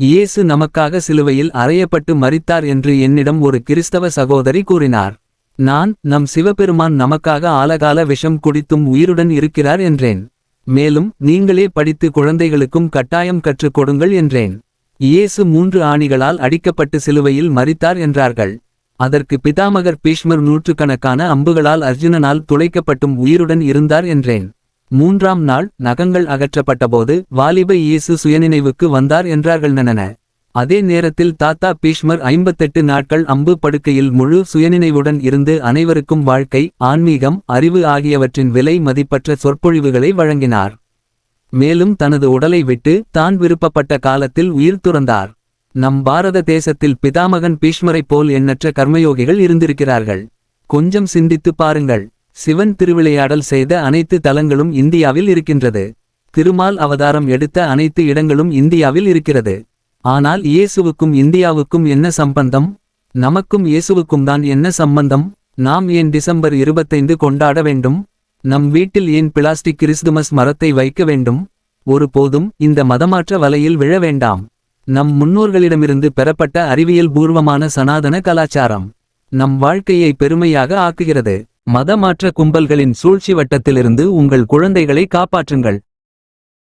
இயேசு நமக்காக சிலுவையில் அறையப்பட்டு மறித்தார் என்று என்னிடம் ஒரு கிறிஸ்தவ சகோதரி கூறினார். நான் நம் சிவபெருமான் நமக்காக ஆலகால விஷம் குடித்தும் உயிருடன் இருக்கிறார் என்றேன். மேலும் நீங்களே படித்து குழந்தைகளுக்கும் கட்டாயம் கற்றுக் கொடுங்கள் என்றேன். இயேசு மூன்று ஆணிகளால் அடிக்கப்பட்டு சிலுவையில் மறித்தார் என்றார்கள். அதற்கு பிதாமகர் பீஷ்மர் நூற்றுக்கணக்கான அம்புகளால் அர்ஜுனனால் துளைக்கப்பட்டும் உயிருடன் இருந்தார் என்றேன். மூன்றாம் நாள் நகங்கள் அகற்றப்பட்டபோது வாலிப இயேசு சுயநினைவுக்கு வந்தார் என்றார்கள் நனன. அதே நேரத்தில் தாத்தா பீஷ்மர் ஐம்பத்தெட்டு நாட்கள் அம்பு படுக்கையில் முழு சுயநினைவுடன் இருந்து அனைவருக்கும் வாழ்க்கை ஆன்மீகம் அறிவு ஆகியவற்றின் விலை மதிப்பற்ற சொற்பொழிவுகளை வழங்கினார். மேலும் தனது உடலை விட்டு தான் விருப்பப்பட்ட காலத்தில் உயிர் துறந்தார். நம் பாரத தேசத்தில் பிதாமகன் பீஷ்மரைப் போல் எண்ணற்ற கர்மயோகிகள் இருந்திருக்கிறார்கள். கொஞ்சம் சிந்தித்துப் பாருங்கள். சிவன் திருவிளையாடல் செய்த அனைத்து தலங்களும் இந்தியாவில் இருக்கின்றது. திருமால் அவதாரம் எடுத்த அனைத்து இடங்களும் இந்தியாவில் இருக்கிறது. ஆனால் இயேசுவுக்கும் இந்தியாவுக்கும் என்ன சம்பந்தம்? நமக்கும் இயேசுவுக்கும் தான் என்ன சம்பந்தம்? நாம் ஏன் டிசம்பர் இருபத்தைந்து கொண்டாட வேண்டும்? நம் வீட்டில் ஏன் பிளாஸ்டிக் கிறிஸ்துமஸ் மரத்தை வைக்க வேண்டும்? ஒருபோதும் இந்த மதமாற்ற வலையில் விழ வேண்டாம். நம் முன்னோர்களிடமிருந்து பெறப்பட்ட அறிவியல் பூர்வமான சனாதன கலாச்சாரம். நம் வாழ்க்கையை பெருமையாக ஆக்குகிறது. மதமாற்ற கும்பல்களின் சூழ்ச்சி வட்டத்திலிருந்து உங்கள் குழந்தைகளை காப்பாற்றுங்கள்.